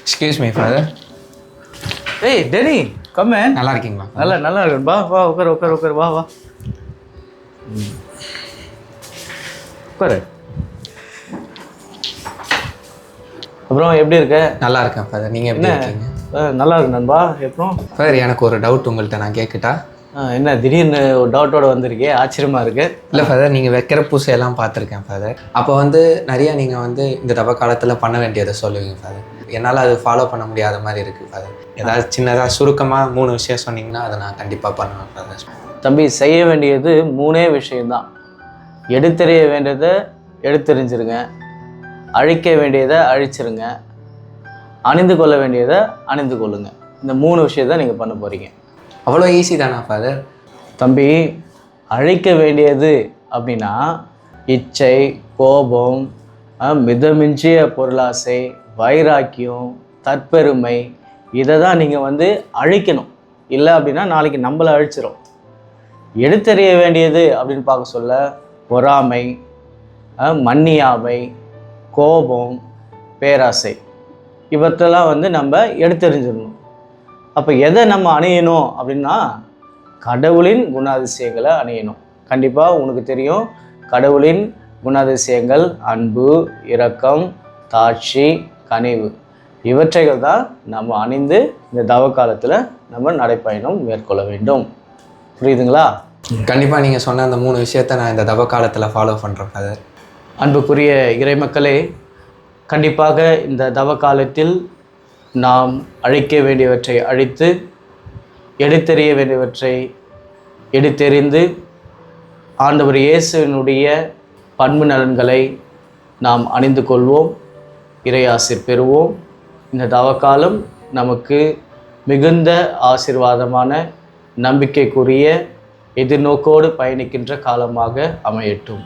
Excuse me father ஏய் டெனி கம்ம நல்லா இருக்கீங்களா? நல்லா நல்லா இருக்கேன். வா வா உட்கார் உட்கார் உட்கார். வா வா. உட்காரு. அப்புறம் எப்படி இருக்க? நல்லா இருக்கேன் ஃபாதர் நீங்கள் எப்படி இருக்கீங்க? நல்லா இருக்கு நண்பா. எப்போ ஃபாதர் எனக்கு ஒரு டவுட் உங்கள்கிட்ட நான் கேட்கட்டா? என்ன திடீர்னு ஒரு டவுட்டோட வந்திருக்கே ஆச்சரியமா இருக்கு. இல்லை ஃபாதர் நீங்கள் வைக்கிற பூசையெல்லாம் பார்த்துருக்கேன் ஃபாதர் அப்போ வந்து நிறையா நீங்கள் வந்து இந்த தவ காலத்தில் பண்ண வேண்டியதை சொல்லுவீங்க ஃபாதர் என்னால் அது ஃபாலோ பண்ண முடியாத மாதிரி இருக்குது ஃபாதர் ஏதாவது சின்னதாக சுருக்கமாக மூணு விஷயம் சொன்னீங்கன்னா அதை நான் கண்டிப்பாக பண்ணுவேன் ஃபாதர் தம்பி செய்ய வேண்டியது மூணே விஷயம்தான். எடுத்தெறிய வேண்டியதை எடுத்தெறிஞ்சிருங்க அழிக்க வேண்டியதை அழிச்சிருங்க. அணிந்து கொள்ள வேண்டியதை அணிந்து கொள்ளுங்க. இந்த மூணு விஷயத்தை நீங்கள் பண்ண போகிறீங்க அவ்வளோ ஈஸி தானா ஃபாதர் தம்பி அழைக்க வேண்டியது அப்படின்னா இச்சை கோபம் மிதமிஞ்சிய பொருளாசை வைராக்கியம் தற்பெருமை இதை தான் நீங்கள் வந்து அழிக்கணும். இல்லை அப்படின்னா நாளைக்கு நம்மளை அழிச்சிரும். எடுத்தறிய வேண்டியது அப்படின்னு பார்க்க சொல்ல பொறாமை மன்னியாமை கோபம் பேராசை. இவற்றெல்லாம் வந்து நம்ம எடுத்தறிஞ்சிடணும். அப்போ எதை நம்ம அணியணும் அப்படின்னா கடவுளின் குணாதிசயங்களை அணியணும். கண்டிப்பாக உனக்கு தெரியும் கடவுளின் குணாதிசயங்கள் அன்பு இரக்கம் தாட்சி கனிவு. இவற்றைகள் தான் நம்ம அணிந்து இந்த தவ காலத்தில் நம்ம நடைப்பயணம் மேற்கொள்ள வேண்டும். புரியுதுங்களா? கண்டிப்பாக நீங்கள் சொன்ன அந்த மூணு விஷயத்த நான் இந்த தவ காலத்தில் ஃபாலோ பண்ணுறேன் ஃபாதர் அன்புக்குரிய இறைமக்களே கண்டிப்பாக இந்த தவ காலத்தில் நாம் அழிக்க வேண்டியவற்றை அழித்து எடுத்தெறிய வேண்டியவற்றை எடுத்தெறிந்து ஆண்டவர் இயேசுவினுடைய பண்பு நலன்களை நாம் அணிந்து கொள்வோம் இறையாசிர் பெறுவோம். இந்த தவக்காலம் நமக்கு மிகுந்த ஆசீர்வாதமான நம்பிக்கைக்குரிய எதிர்நோக்கோடு பயணிக்கின்ற காலமாக அமையட்டும்.